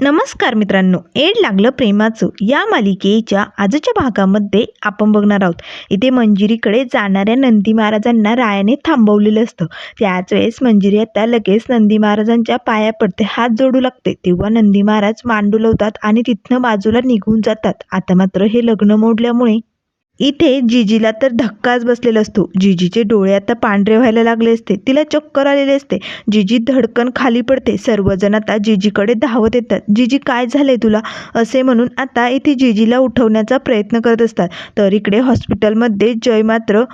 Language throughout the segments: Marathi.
नमस्कार मित्रांनो एड लागलं प्रेमाचं या मालिकेच्या आजच्या भागामध्ये आपण बघणार आहोत. इथे मंजिरीकडे जाणाऱ्या नंदी महाराजांना रायाने थांबवलेलं असतं. त्याच वेळेस मंजिरी आता लगेच नंदी महाराजांच्या पाया पडते हात जोडू लागते. तेव्हा नंदी महाराज मांडुलवतात आणि तिथनं बाजूला निघून जातात. आता मात्र हे लग्न मोडल्यामुळे इथे जिजीला तर धक्काच बसलेला असतो. जिजीचे डोळे आता पांढरे व्हायला लागले असते. तिला चक्कर आलेले असते. जिजी धडकन खाली पडते. सर्वजण आता जिजीकडे धावत येतात. जिजी काय झाले तुला? असे म्हणून आता इथे जिजीला उठवण्याचा प्रयत्न करत असतात. तर इकडे हॉस्पिटलमध्ये जय मात्र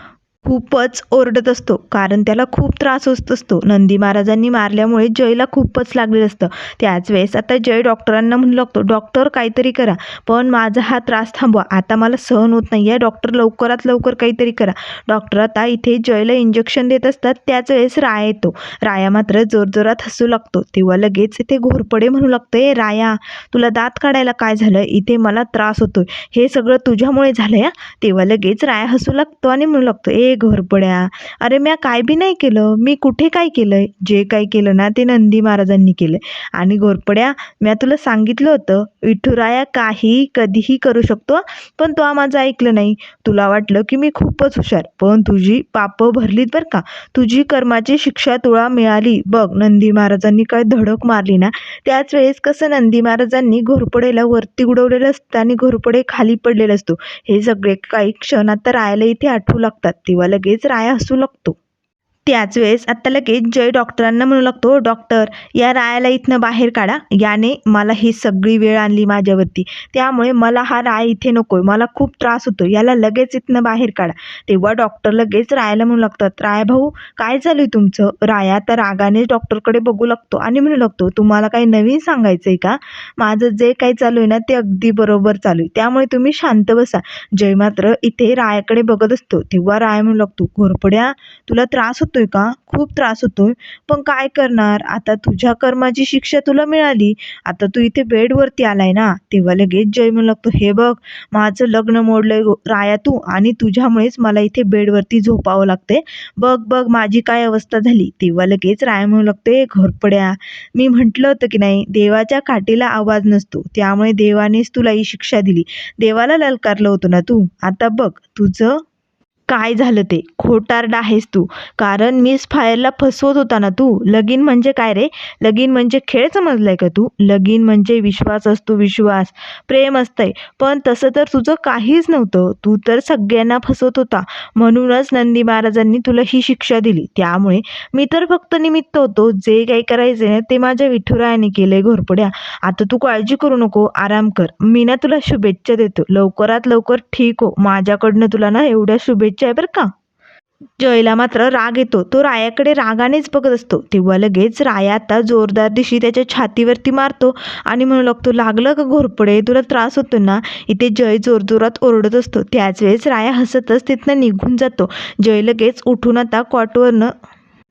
खूपच ओरडत असतो. कारण त्याला खूप त्रास होत असतो. नंदी महाराजांनी मारल्यामुळे जयला खूपच लागलेलं असतं. त्याच वेळेस आता जय डॉक्टरांना म्हणू लागतो डॉक्टर काहीतरी करा. पण माझा हा त्रास थांबवा. आता मला सहन होत नाही. आहे डॉक्टर लवकरात लवकर काहीतरी करा. डॉक्टर आता इथे जयला इंजेक्शन देत असतात. त्याच वेळेस राया येतो. राया मात्र जोरजोरात हसू लागतो. तेव्हा लगेच इथे घोरपडे म्हणू लागतो ए राया तुला दात काढायला काय झालं? इथे मला त्रास होतोय. हे सगळं तुझ्यामुळे झालं या तेव्हा लगेच राया हसू लागतो आणि म्हणू लागतो ए घोरपड्या. अरे म्या काय बी नाही केलं. मी कुठे काय केलंय? जे काय केलं ना ते नंदी महाराजांनी केलंय. आणि घोरपड्या म्या तुला सांगितलं होतं विठुराया काही कधीही करू शकतो पण तो माझं ऐकलं नाही. तुला वाटलं की मी खूपच हुशार पण तुझी पापं भरलीत बरं का. तुझी कर्माची शिक्षा तुला मिळाली. बघ नंदी महाराजांनी काय धडक मारली ना. त्याच वेळेस कसं नंदी महाराजांनी घोरपडेला वरती उडवलेलं असतं आणि घोरपडे खाली पडलेलं असतो. हे सगळे काही क्षण आता राहायला इथे आठवू लागतात. तेव्हा लगेच राया हसू लागतो. त्याच वेळेस आत्ता लगेच जय डॉक्टरांना म्हणू लागतो डॉक्टर या रायाला इथनं बाहेर काढा. याने मला ही सगळी वेळ आणली माझ्यावरती. त्यामुळे मला हा राय इथे नको आहे मला खूप त्रास होतो याला लगेच इथनं बाहेर काढा. तेव्हा डॉक्टर लगेच रायाला म्हणू लागतात राय भाऊ काय झालं तुमचं? राया तर रागाने डॉक्टरकडे बघू लागतो आणि म्हणू लागतो तुम्हाला काही नवीन सांगायचं आहे का? माझं जे काही चालू आहे ना ते अगदी बरोबर चालू आहे त्यामुळे तुम्ही शांत बसा. जय मात्र इथे रायाकडे बघत असतो. तेव्हा राय म्हणू लागतो घोरपड्या तुला त्रास होतो होतोय का? खूप त्रास होतोय. पण काय करणार? आता तुझ्या कर्माची शिक्षा तुला मिळाली. आता तू इथे बेडवरती आलाय ना? तेव्हा लगेच जय म्हणू लागतो हे बघ माझं लग्न मोडलंय राया तू आणि तुझ्यामुळेच मला इथे बेडवरती झोपावं लागते बघ बघ माझी काय अवस्था झाली. तेव्हा लगेच राया म्हणू लागते घोरपड्या. मी म्हटलं होतं की नाही देवाच्या काठीला आवाज नसतो. त्यामुळे देवानेच तुला ही शिक्षा दिली. देवाला ललकारलं होतं ना तू? आता बघ तुझं काय झालं ते? खोटारडा आहेस तू. कारण मिस फायरला फसवत होता ना तू. लगीन म्हणजे काय रे? लगीन म्हणजे खेळ समजलाय का तू? लगीन म्हणजे विश्वास असतो विश्वास. प्रेम असतंय. पण तसं तर तुझं काहीच नव्हतं. तू तर सगळ्यांना फसवत होता. म्हणूनच नंदी महाराजांनी तुला ही शिक्षा दिली. त्यामुळे मी तर फक्त निमित्त होतो. जे काही करायचे ना ते माझ्या विठुरायाने केले घोरपड्या. आता तू काळजी करू नको. आराम कर. मी ना तुला शुभेच्छा देतो. लवकरात लवकर ठीक हो. माझ्याकडनं तुला ना एवढ्या शुभेच्छा आहे बरं का. जयला मात्र राग येतो. तो रायाकडे रागानेच बघत असतो. तेव्हा लगेच राया आता जोरदार दिशी त्याच्या छातीवरती मारतो आणि म्हणू लागतो लागलं का घोरपडे? तुला त्रास होतो ना? इथे जय जोरजोरात ओरडत असतो. त्याच वेळेस राया हसतच तिथनं निघून जातो. जय लगेच उठून आता कॉटवरनं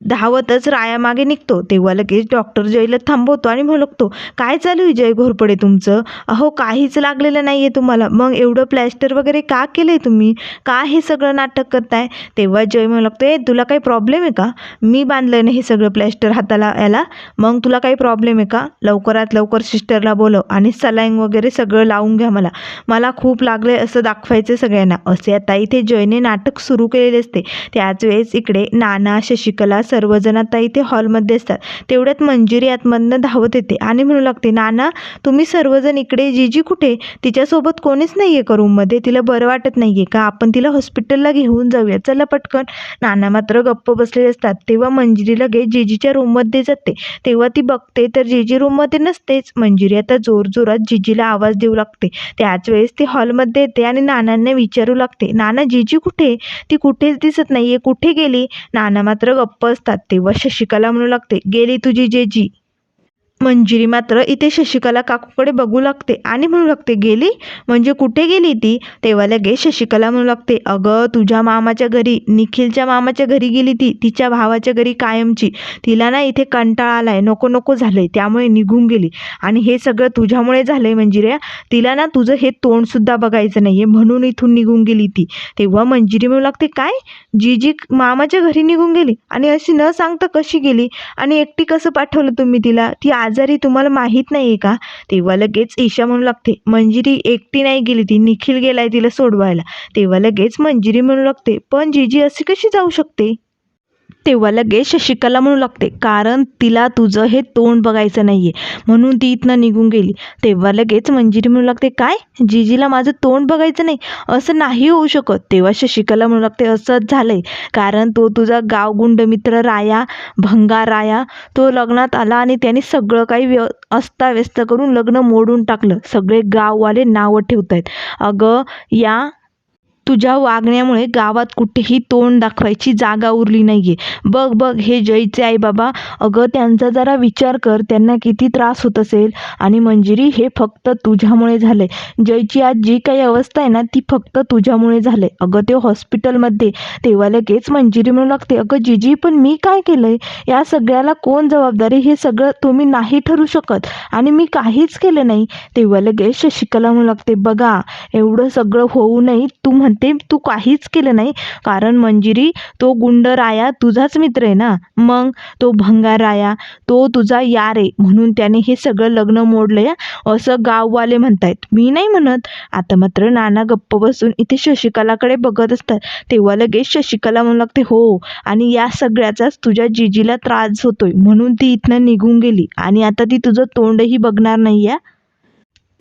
धावतच रायामागे निघतो. तेव्हा लगेच डॉक्टर जयला थांबवतो आणि म्हणतो काय चालू आहे जय घोरपडे तुमचं? अहो काहीच लागलेलं नाही आहे तुम्हाला. मग एवढं प्लॅस्टर वगैरे का केलं आहे तुम्ही? का हे सगळं नाटक करताय? तेव्हा जय म्हणू लागतो ए तुला काही प्रॉब्लेम आहे का? मी बांधलं ना हे सगळं प्लॅस्टर हाताला याला. मग तुला काही प्रॉब्लेम आहे का? लवकरात लवकर सिस्टरला बोलव आणि सलाईन वगैरे सगळं लावून घ्या मला. मला खूप लागले असं दाखवायचं सगळ्यांना. असे आता इथे जयने नाटक सुरू केलेले असते. त्याच वेळेस इकडे नाना शशिकला सर्वजण आता इथे हॉलमध्ये असतात. तेवढ्यात मंजिरी आतमधनं धावत येते आणि म्हणू लागते नाना तुम्ही सर्वजण इकडे जीजी कुठे तिच्यासोबत कोणीच नाही आहे का रूममध्ये? तिला बरं वाटत नाही आहे का? आपण तिला हॉस्पिटलला घेऊन जाऊया. चला पटकन. नाना मात्र गप्प बसलेले असतात. तेव्हा मंजिरी लगेच जीजीच्या रूममध्ये जाते. तेव्हा ती बघते तर जीजी रूममध्ये नसतेच. मंजिरी आता जोरजोरात जीजीला आवाज देऊ लागते. त्याच वेळेस ती हॉलमध्ये येते आणि नानांना विचारू लागते नाना जीजी कुठे? ती कुठेच दिसत नाही आहे कुठे गेली? नाना मात्र गप्प असतात तेव्हा शशिकला म्हणू लागते. गेली तुझी जेजी. मंजिरी मात्र इथे शशिकला काकूकडे बघू लागते आणि म्हणू लागते गेली? म्हणजे कुठे गेली ती? तेव्हा लगेच शशिकला म्हणू लागते अगं तुझ्या मामाच्या घरी निखिलच्या मामाच्या घरी गेली ती तिच्या भावाच्या घरी कायमची. तिला ना इथे कंटाळा आलाय नको नको झालंय त्यामुळे निघून गेली. आणि हे सगळं तुझ्यामुळे झालंय मंजिऱ्या तिला ना तुझं हे तोंडसुद्धा बघायचं नाहीये म्हणून इथून निघून गेली ती. तेव्हा मंजिरी म्हणू लागते काय? जी जी मामाच्या घरी निघून गेली? आणि अशी न सांगता कशी गेली? आणि एकटी कसं पाठवलं तुम्ही तिला? ती आज आजारी तुम्हाला माहीत नाही आहे का? तेव्हा लगेच ईशा म्हणू लागते मंजिरी एकटी नाही गेली ती निखिल गेलाय तिला सोडवायला. तेव्हा लगेच मंजिरी म्हणू लागते पण जीजी अशी कशी जाऊ शकते? तेव्हा लगेच शशिकला म्हणू लागते कारण तिला तुझं हे तोंड बघायचं नाही आहे म्हणून ती इथनं निघून गेली. तेव्हा लगेच मंजिरी म्हणू लागते काय? जीजीला माझं तोंड बघायचं नाही? असं नाही होऊ शकत. तेव्हा शशिकला म्हणू लागते असंच झालंय. कारण तो तुझा गावगुंड मित्र राया भंगा राया तो लग्नात आला आणि त्याने सगळं काही व्य अस्ताव्यस्त करून लग्न मोडून टाकलं. सगळे गाववाले नावं ठेवत आहेत अगं या तुझ्या वागण्यामुळे गावात कुठेही तोंड दाखवायची जागा उरली नाही आहे बघ बघ हे जयचे आई बाबा अगं त्यांचा जरा विचार कर त्यांना किती त्रास होत असेल. आणि मंजिरी हे फक्त तुझ्यामुळे झालंय. जयची आज जी काही अवस्था आहे ना ती फक्त तुझ्यामुळे झालंय. अगं ते हॉस्पिटलमध्ये तेव्हा लगेच मंजिरी म्हणू लागते अगं जीजी पण मी काय केलंय? या सगळ्याला कोण जबाबदारी हे सगळं तुम्ही नाही ठरू शकत. आणि मी काहीच केलं नाही. तेव्हा लगेच शशिकला म्हणू लागते बघा एवढं सगळं होऊ नये तू म्हणते तू काहीच केलं नाही कारण मंजिरी तो गुंड राया तुझाच मित्र आहे ना? मग तो भंगार राया तो तुझा यार आहे. म्हणून त्याने हे सगळं लग्न मोडलंय असं गाववाले म्हणतायत. मी नाही म्हणत. आता मात्र नाना गप्प बसून इथे शशिकलाकडे बघत असतात. तेव्हा लगेच शशिकला म्हणू लागते हो आणि या सगळ्याचाच तुझ्या जिजीला त्रास होतोय. म्हणून ती इथनं निघून गेली. आणि आता ती तुझं तोंडही बघणार नाही आहे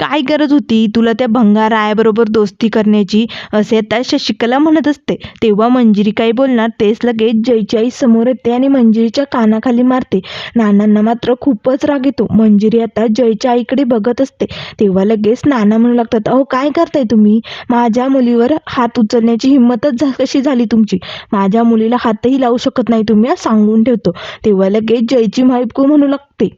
काय गरज होती? तुला त्या भंगारायाबरोबर दोस्ती करण्याची असे आता शशिकला म्हणत असते. तेव्हा मंजिरी काही बोलणार तेच लगेच जयची आई समोर येते आणि मंजिरीच्या कानाखाली मारते. नानांना मात्र खूपच राग येतो. मंजिरी आता जयच्या आईकडे बघत असते. तेव्हा लगेच नाना म्हणू लागतात अहो काय करताय तुम्ही? माझ्या मुलीवर हात उचलण्याची हिंमतच झा कशी झाली तुमची? माझ्या मुलीला हातही लावू शकत नाही तुम्ही सांगून ठेवतो. तेव्हा लगेच जयची मायको म्हणू लागते.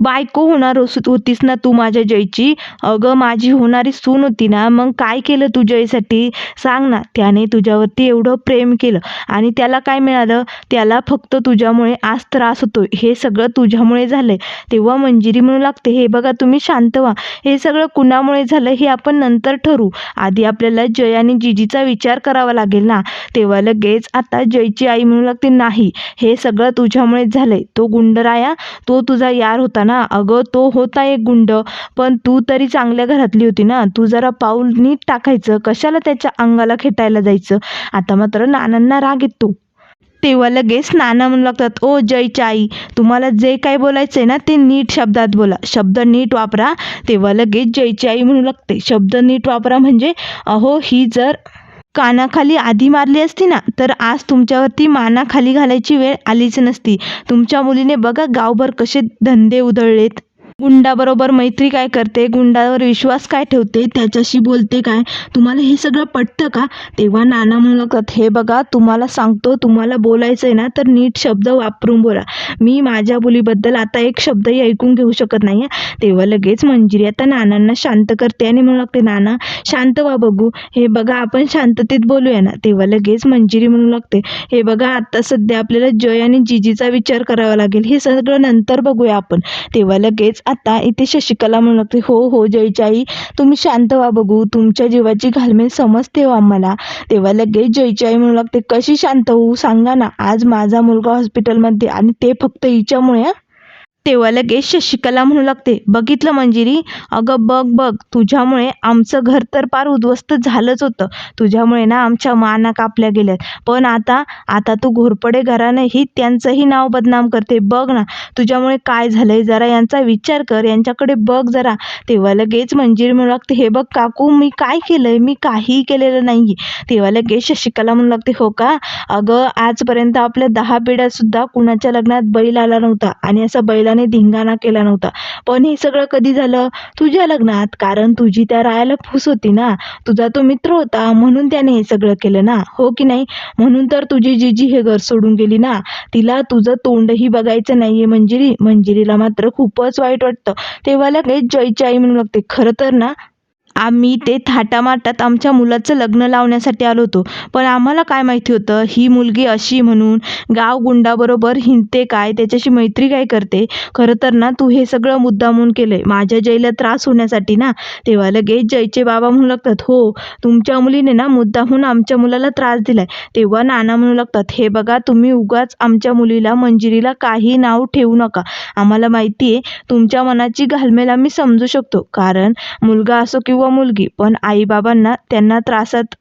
बायको होणार होतीस ना तू माझ्या जयची? अगं माझी होणारी सून होती ना मग काय केलं तू जयसाठी? सांग ना. त्याने तुझ्यावरती एवढं प्रेम केलं आणि त्याला काय मिळालं? त्याला फक्त तुझ्यामुळे आज त्रास होतो. हे सगळं तुझ्यामुळे झालंय. तेव्हा मंजिरी म्हणू लागते हे बघा तुम्ही शांत व्हा. हे सगळं कुणामुळे झालं हे आपण नंतर ठरवू. आधी आपल्याला जय आणि जिजीचा विचार करावा लागेल ना. तेव्हा लगेच आता जयची आई म्हणू लागते नाही. हे सगळं तुझ्यामुळेच झालंय. तो गुंडराया तो तुझा यार होता ना अगं तो होता एक गुंड पण तू तरी चांगल्या घरातली होती ना. तू जरा पाऊल नीट टाकायचं. कशाला त्याच्या अंगाला खेटायला जायचं? आता मात्र नानांना राग येतो. तेव्हा लगेच नाना म्हणू लागतात ओ जयच्या आई तुम्हाला जे काय बोलायचं आहे ना ते नीट शब्दात बोला. शब्द नीट वापरा. तेव्हा लगेच जयची आई म्हणू लागते. शब्द नीट वापरा म्हणजे अहो ही जर कानाखाली आधी मारली असती ना तर आज तुमच्यावरती मानाखाली घालायची वेळ आलीच नसती. तुमच्या मुलीने बघा गावभर कसे धंदे उधळलेत. गुंडाबरोबर मैत्री काय करते? गुंडावर विश्वास काय ठेवते? त्याच्याशी बोलते काय? तुम्हाला हे सगळं पटतं का? तेव्हा नाना म्हणू लागतात हे बघा तुम्हाला सांगतो तुम्हाला बोलायचं आहे ना तर नीट शब्द वापरून बोला. मी माझ्या मुलीबद्दल आता एक शब्दही ऐकून घेऊ शकत नाही आहे तेव्हा लगेच मंजिरी आता नानांना शांत करते आणि म्हणू लागते नाना शांत व्हा बघू. हे बघा आपण शांततेत बोलूया ना. तेव्हा लगेच मंजिरी म्हणू लागते हे बघा आता सध्या आपल्याला जय आणि जिजीचा विचार करावा लागेल. हे सगळं नंतर बघूया आपण. तेव्हा लगेच आता इथे शशिकला म्हणू लागते हो हो जयची आई तुम्ही शांत व्हा बघू तुमच्या जीवाची घालमेल समजते हो आम्हाला. तेव्हा लगेच जयची आई म्हणू लागते कशी शांत होऊ? सांगा ना आज माझा मुलगा हॉस्पिटलमध्ये आणि ते फक्त हिच्यामुळे तेव्हा लगेच शशिकला म्हणू लागते बघितलं मंजिरी? अगं बघ बघ तुझ्यामुळे आमचं घर तर पार उद्ध्वस्त झालंच होतं. तुझ्यामुळे ना आमच्या माना कापल्या गेल्यात. पण आता आता तू घोरपडे घरानंही त्यांचंही नाव बदनाम करते. बघ ना तुझ्यामुळे काय झालंय? जरा यांचा विचार कर यांच्याकडे बघ जरा. तेव्हा लगेच मंजिरी म्हणू लागते हे बघ काकू मी काय केलंय? मी काहीही केलेलं नाही तेव्हा लगेच शशिकला म्हणू लागते हो का? अगं आजपर्यंत आपल्या दहा पिढ्यात सुद्धा कुणाच्या लग्नात बैल आला नव्हता. आणि असा बैलाने धिंगाणा केला नव्हता. पण हे सगळं कधी झालं? तुझ्या लग्नात. कारण तुझी त्या रायाला फूस होती ना. तुझा तो मित्र होता. म्हणून त्याने हे सगळं केलं ना. हो की नाही? म्हणून तर तुझी जीजी हे घर सोडून गेली ना. तिला तुझं तोंडही बघायचं नाहीये मंजिरी. मंजिरीला मात्र खूपच वाईट वाटतं. तेव्हा लगेच जयची आई म्हणू लागते खरं तर ना आम्ही ते थाटामाटात आमच्या मुलाचं लग्न लावण्यासाठी आलो होतो. पण आम्हाला काय माहिती होतं? ही मुलगी अशी म्हणून गाव गुंडाबरोबर हिंडते काय? त्याच्याशी मैत्री काय करते? खरं तर ना तू हे सगळं मुद्दामून केलंय. माझ्या जयला त्रास होण्यासाठी ना तेव्हा लगेच जयचे बाबा म्हणू लागतात हो तुमच्या मुलीने ना मुद्दामून आमच्या मुलाला त्रास दिलाय. तेव्हा नाना म्हणू लागतात हे बघा तुम्ही उगाच आमच्या मुलीला मंजिरीला काही नाव ठेवू नका. आम्हाला माहिती आहे तुमच्या मनाची घालमेल आम्ही समजू शकतो. कारण मुलगा असो किंवा मुलगी पण आईबाबांना त्यांना त्रासात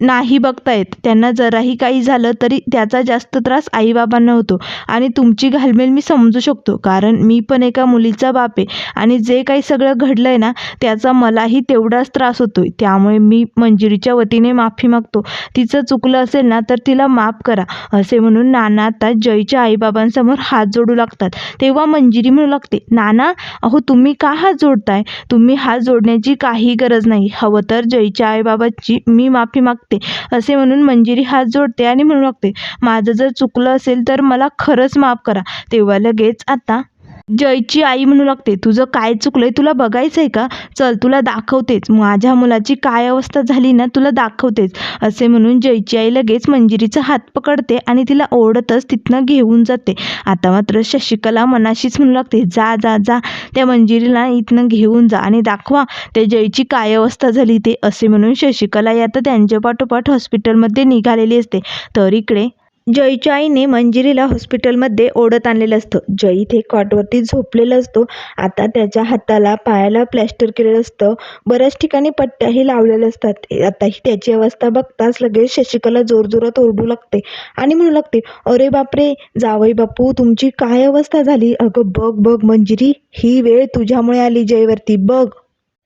नाही बघता येत त्यांना जराही काही झालं तरी त्याचा जास्त त्रास आईबाबांना होतो. आणि तुमची घालमेल मी समजू शकतो. कारण मी पण एका मुलीचा बाप आहे. आणि जे काही सगळं घडलं आहे ना त्याचा मलाही तेवढाच त्रास होतो आहे त्यामुळे मी मंजिरीच्या वतीने माफी मागतो. तिचं चुकलं असेल ना तर तिला माफ करा. असे म्हणून नाना आता जयच्या आईबाबांसमोर हात जोडू लागतात. तेव्हा मंजिरी म्हणू लागते नाना अहो तुम्ही का हात जोडताय? तुम्ही हात जोडण्याची काही गरज नाही. हवं तर जयच्या आईबाबांची मी माफी मागते. असे म्हणून मंजिरी हात जोडते आणि म्हणू लागते माझं जर चुकलं असेल तर मला खरंच माफ करा. तेव्हा लगेच आता जयची आई म्हणू लागते तुझं काय चुकलंय तुला बघायचं आहे का? चल तुला दाखवतेच. माझ्या मुलाची काय अवस्था झाली ना तुला दाखवतेच. असे म्हणून जयची आई लगेच मंजिरीचा हात पकडते आणि तिला ओढतच तिथनं घेऊन जाते. आता मात्र शशिकला मनाशीच म्हणू लागते जा जा जा. त्या मंजिरीला इथनं घेऊन जा आणि दाखवा त्या जयची काय अवस्था झाली ते. असे म्हणून शशिकला या तर त्यांच्या पाठोपाठ हॉस्पिटलमध्ये निघालेली असते. तर इकडे जयच्या आईने मंजिरीला हॉस्पिटलमध्ये ओढत आणलेलं असतं. जय इथे कॉटवरती झोपलेला असतो. आता त्याच्या हाताला पायाला प्लॅस्टर केलेलं असतं. बऱ्याच ठिकाणी पट्ट्याही लावलेल्या असतात. आता ही त्याची अवस्था बघताच लगेच शशिकला जोरजोरात ओरडू लागते आणि म्हणू लागते अरे बापरे जावई बापू तुमची काय अवस्था झाली? अगं बघ बघ मंजिरी ही वेळ तुझ्यामुळे आली जयवरती. बघ.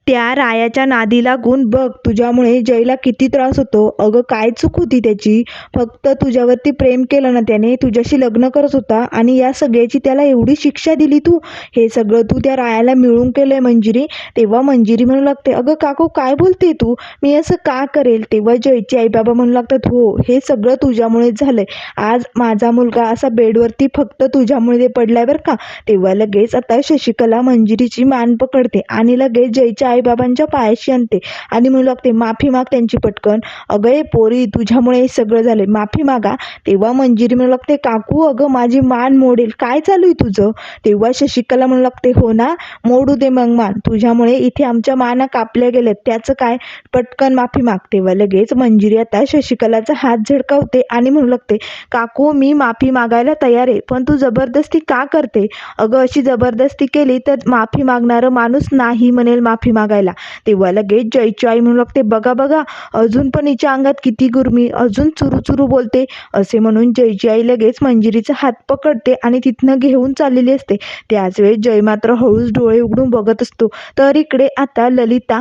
त्या रायाच्या नादी लागून बघ तुझ्यामुळे जयला किती त्रास होतो. अगं काय चूक होती त्याची? फक्त तुझ्यावरती प्रेम केलं ना त्याने तुझ्याशी लग्न करत होता आणि या सगळ्याची त्याला एवढी शिक्षा दिली तू? हे सगळं तू त्या रायाला मिळून केलंय मंजिरी. तेव्हा मंजिरी म्हणू लागते अगं काकू काय बोलते तू? मी असं का करेल? तेव्हा जयची आईबाबा म्हणू लागतात हो हे सगळं तुझ्यामुळेच झालंय. आज माझा मुलगा असा बेडवरती फक्त तुझ्यामुळे ते पडलाय बरं का? तेव्हा लगेच आता शशिकला मंजिरीची मान पकडते आणि लगेच जयच्या आईबाबांच्या पायाशी आणते. आणि म्हणू लागते माफी माग त्यांची पटकन. अगं ए पोरी तुझ्यामुळे हे सगळं झालंय. माफी मागा. तेव्हा मंजिरी म्हणू लागते काकू अगं माझी मान मोडेल. काय चालू आहे तुझं? तेव्हा शशिकला म्हणू लागते हो ना मोडू दे मग मान. तुझ्यामुळे इथे आमच्या माना कापल्या गेल्यात. त्याचं काय? पटकन माफी माग. तेव्हा लगेच मंजिरी आता शशिकलाचा हात झडकावते आणि म्हणू लागते काकू मी माफी मागायला तयार आहे पण तू जबरदस्ती का करते? अगं अशी जबरदस्ती केली तर माफी मागणारं माणूस नाही म्हणेल माफी मागायला. तेव्हा लगेच जयची आई म्हणू लागते बघा बघा अजून पण हिच्या अंगात किती गुरमी अजून चुरू चुरू बोलते. असे म्हणून जयची आई लगेच मंजिरीचा हात पकडते आणि तिथनं घेऊन चाललेली असते. त्याच वेळेस जय मात्र हळूच डोळे उघडून बघत असतो. तर इकडे आता ललिता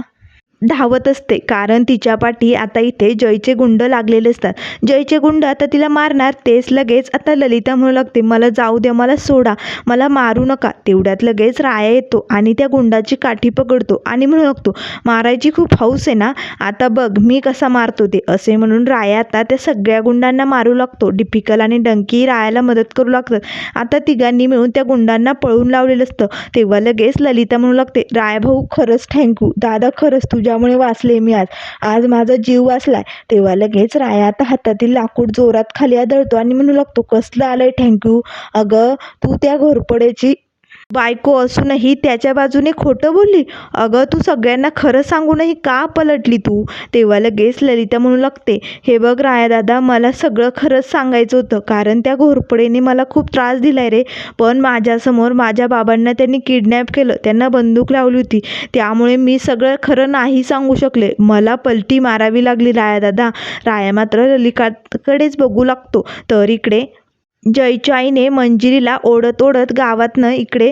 धावत असते. कारण तिच्या पाठी आता इथे जयचे गुंड लागलेले असतात. जयचे गुंड आता तिला मारणार तेच लगेच आता ललिता म्हणू लागते मला जाऊ द्या मला सोडा मला मारू नका. तेवढ्यात लगेच राया येतो आणि त्या गुंडाची काठी पकडतो आणि म्हणू लागतो मारायची खूप हौस आहे ना आता बघ मी कसा मारतो ते. असे म्हणून राया आता त्या सगळ्या गुंडांना मारू लागतो. डिपिकल आणि डंकी रायाला मदत करू लागतात. आता तिघांनी मिळून त्या गुंडांना पळून लावलेलं असतं. तेव्हा लगेच ललिता म्हणू लागते राया भाऊ खरंच थँक्यू दादा खरंच तुझ्या ज्यामुळे वाचले मी आज. आज माझा जीव वाचलाय. तेव्हा लगेच राया आता हातातील लाकूड जोरात खाली आदळतो आणि म्हणू लागतो कसलं आलंय थँक्यू अगं तू त्या घोरपडेची बायको असूनही त्याच्या बाजूने खोटं बोलली. अगं तू सगळ्यांना खरं सांगूनही का पलटली तू? तेव्हा लगेच ललिता म्हणू लागते हे बघ राया दादा मला सगळं खरंच सांगायचं होतं. कारण त्या घोरपडेने मला खूप त्रास दिलाय रे. पण माझ्यासमोर माझ्या बाबांना त्यांनी किडनॅप केलं. त्यांना बंदूक लावली होती. त्यामुळे मी सगळं खरं नाही सांगू शकले. मला पलटी मारावी लागली राया दादा राया मात्र ललिकाकडेच बघू लागतो. तर इकडे जयचाईने मंजिरीला ओढत ओढत गावातनं इकडे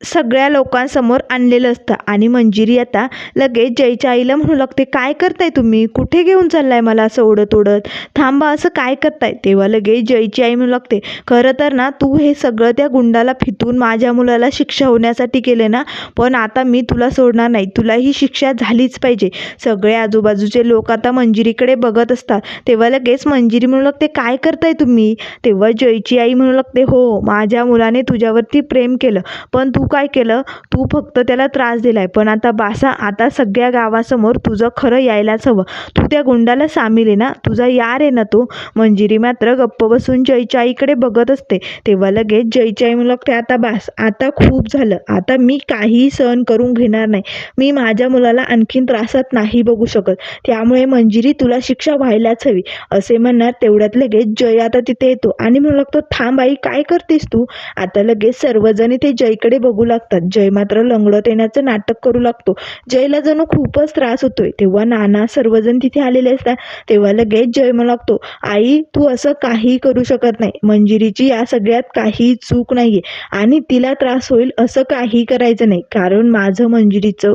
सगळ्या लोकांसमोर आणलेलं असतं. आणि मंजिरी आता लगेच जयच्या आईला म्हणू लागते काय करताय तुम्ही? कुठे घेऊन चाललाय मला असं ओढत ओढत थांबा असं काय करताय? तेव्हा लगेच जयची आई म्हणू लागते खरं तर ना तू हे सगळं त्या गुंडाला फितून माझ्या मुलाला शिक्षा होण्यासाठी केले ना पण आता मी तुला सोडणार नाही. तुला ही शिक्षा झालीच पाहिजे. सगळे आजूबाजूचे लोक आता मंजिरीकडे बघत असतात. तेव्हा लगेच मंजिरी म्हणू लागते काय करताय तुम्ही? तेव्हा जयची आई म्हणू लागते हो माझ्या मुलाने तुझ्यावरती प्रेम केलं पण तू काय केलं? तू फक्त त्याला त्रास दिलाय. पण आता बासा आता सगळ्या गावासमोर तुझं खरं यायलाच हवं. तू त्या गुंडाला सामील आहे ना? तुझा यार आहे ना तो? मंजिरी मात्र गप्प बसून जयच्या आईकडे बघत असते. तेव्हा लगेच जयची आई म्हणू आता बास आता खूप झालं. आता मी काहीही सहन करून घेणार नाही. मी माझ्या मुलाला आणखीन त्रासात नाही बघू शकत. त्यामुळे मंजिरी तुला शिक्षा व्हायलाच हवी. असे म्हणणार तेवढ्यात लगेच जय आता तिथे येतो. आणि म्हणू लागतो थांब आई काय करतेस तू? आता लगेच सर्वजण ते जयकडे बघू लागतात. जय मात्र लंगडत येण्याचं नाटक करू लागतो. जयला जणू खूपच त्रास होतोय. तेव्हा नाना सर्वजण तिथे आलेले असतात. तेव्हा लगेच जय म्हणू लागतो आई तू असं काही करू शकत नाही. मंजिरीची या सगळ्यात काही चूक नाहीये आणि तिला त्रास होईल असं काही करायचं नाही. कारण माझं मंजिरीचं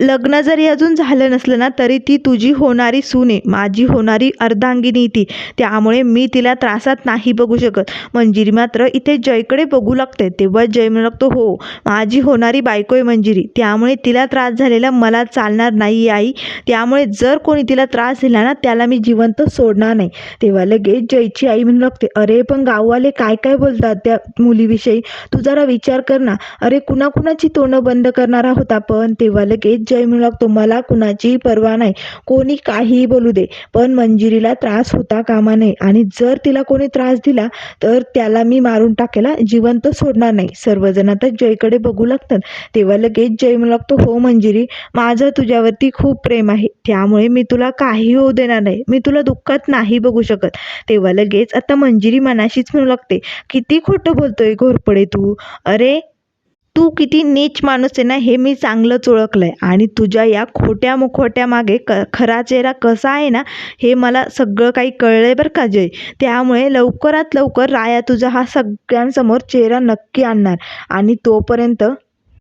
लग्न जरी अजून झालं नसलं ना तरी ती तुझी होणारी सून आहे माझी होणारी अर्धांगिनी ती. त्यामुळे मी तिला त्रासात नाही बघू शकत. मंजिरी मात्र इथे जयकडे बघू लागते. तेव्हा जय म्हणू लागतो हो माझी होणारी बायको आहे मंजिरी. त्यामुळे तिला त्रास झालेला मला चालणार नाही आई. त्यामुळे जर कोणी तिला त्रास दिला ना त्याला मी जिवंत सोडणार नाही. तेव्हा लगेच जयची आई म्हणू लागते अरे पण गाववाले काय काय बोलतात त्या मुलीविषयी? तू जरा विचार कर ना. अरे कुणाकुणाची तोंडं बंद करणारा होता पण. तेव्हा लगेच जय म्हणू लागतो मला पर्वा नाही. कोणी काहीही बोलू दे पण मंजिरीला त्रास होता कामा नये. आणि जर तिला कोणी त्रास दिला तर त्याला मी मारून टाकेला. जिवंत सोडणार नाही. सर्वजण आता जयकडे बघू लागतात. तेव्हा लगेच जय म्हणू लागतो हो मंजिरी माझं तुझ्यावरती खूप प्रेम आहे. त्यामुळे मी तुला काही होऊ देणार नाही. मी तुला दुःखात नाही बघू शकत. तेव्हा लगेच आता मंजिरी मनाशीच म्हणू लागते किती खोटं बोलतोय घोरपडे तू. अरे तू किती नीच माणूस आहे ना हे मी चांगलंच ओळखलं आहे आणि तुझ्या या खोट्या मुखोट्या मागे क खरा चेहरा कसा आहे ना हे मला सगळं काही कळलं आहे बरं का जय. त्यामुळे लवकरात लवकर राया तुझा हा सगळ्यांसमोर चेहरा नक्की आणणार. आणि तोपर्यंत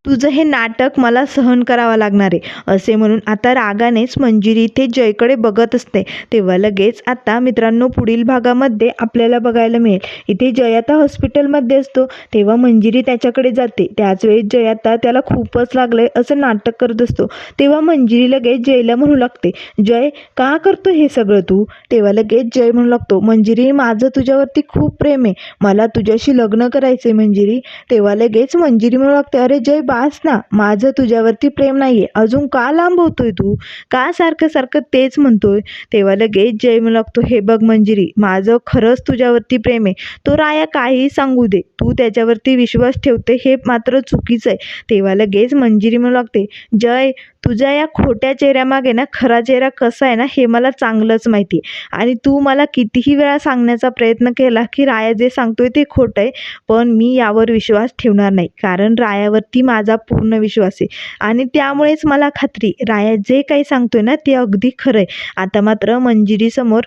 तुझं हे नाटक मला सहन करावं लागणार आहे. असे म्हणून आता रागानेच मंजिरी इथे जयकडे बघत असते. तेव्हा लगेच आता मित्रांनो पुढील भागामध्ये आपल्याला बघायला मिळेल. इथे जय आता हॉस्पिटलमध्ये असतो. तेव्हा मंजिरी त्याच्याकडे जाते. त्याच जयाता जय आता त्याला खूपच लागलंय असं नाटक करत असतो. तेव्हा मंजिरी लगेच जयला म्हणू लागते. जय का करतो हे सगळं तू? तेव्हा लगेच जय म्हणू लागतो. मंजिरी माझं तुझ्यावरती खूप प्रेम आहे. मला तुझ्याशी लग्न करायचंय मंजिरी. तेव्हा लगेच मंजिरी म्हणू लागते. अरे जय पास ना माझं तुझ्यावरती प्रेम नाही आहे अजून का लांबवतोय तू? का सारखं सारखं तेच म्हणतोय? तेव्हा लगेच जय म्हणू लागतो हे बघ मंजिरी माझं खरंच तुझ्यावरती प्रेम आहे. तो राया काहीही सांगू दे. तू त्याच्यावरती विश्वास ठेवते हे मात्र चुकीचं आहे. तेव्हा लगेच मंजिरी म्हणू लागते जय तुझ्या या खोट्या चेहऱ्यामागे ना खरा चेहरा कसा आहे ना हे मला चांगलंच माहिती आहे. आणि तू मला कितीही वेळा सांगण्याचा प्रयत्न केला की राया जे सांगतोय ते खोटं आहे पण मी यावर विश्वास ठेवणार नाही. कारण रायावरती माझा पूर्ण विश्वास आहे. आणि त्यामुळेच मला खात्री. राया जे काही सांगतोय ना ते अगदी खरं आहे आता मात्र मंजिरीसमोर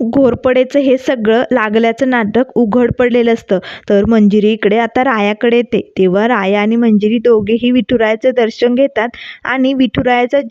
घोरपडेचं हे सगळं लागल्याचं नाटक उघड पडलेलं असतं. तर मंजिरी इकडे आता रायाकडे येते. तेव्हा राया आणि मंजिरी दोघेही विठुरायाचं दर्शन घेतात आणि विठुरायाचा